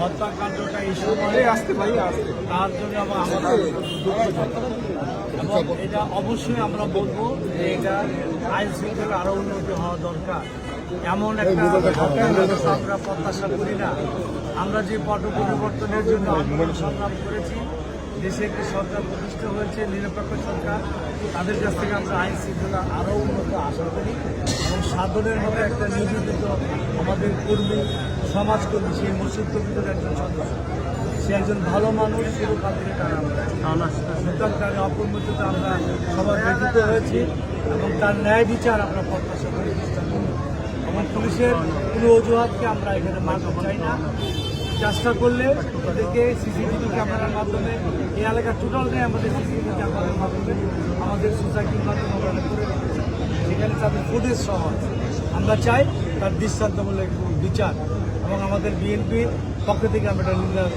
হত্যাকাণ্ডটা এই সময় তার জন্য আমাদের এবং এটা অবশ্যই আমরা বলব যে এটা আইন শৃঙ্খলা আরও উন্নতি হওয়া দরকার এমন একটা আমরা প্রত্যাশা করি না আমরা যে পট পরিবর্তনের জন্য সংগ্রাম করেছি দেশে একটি সরকার প্রতিষ্ঠা হয়েছে, নিরপেক্ষ সরকার। তাদের কাছ থেকে আমরা আইন শৃঙ্খলা আরও উন্নত আশা করি। এবং সাধনের মতো একটা নিবেদিত আমাদের কর্মী, সমাজকর্মী, সেই মসজিদ কমিটির একজন সদস্য। সে একজন ভালো মানুষ চিরকাল থেকে তার আমরা তার অপরিমিততে আমরা সবাই ব্যথিত হয়েছি এবং তার ন্যায় বিচার আমরা প্রত্যাশা করি এবং পুলিশের কোনো অজুহাতকে আমরা এখানে মানতে চাই না। চেষ্টা করলে এদেরকে সিসিটিভি ক্যামেরার মাধ্যমে, এই এলাকার টোটালটাই আমাদের সিসিটিভি ক্যামেরার মাধ্যমে আমাদের সোসাইটির মাধ্যমে আমরা করে সেখানে তাদের ফুটেজ সহ আমরা চাই তার দৃষ্টান্তমূলক বিচার এবং আমাদের বিএনপির পক্ষ থেকে আমরা এটা নির্ধারণ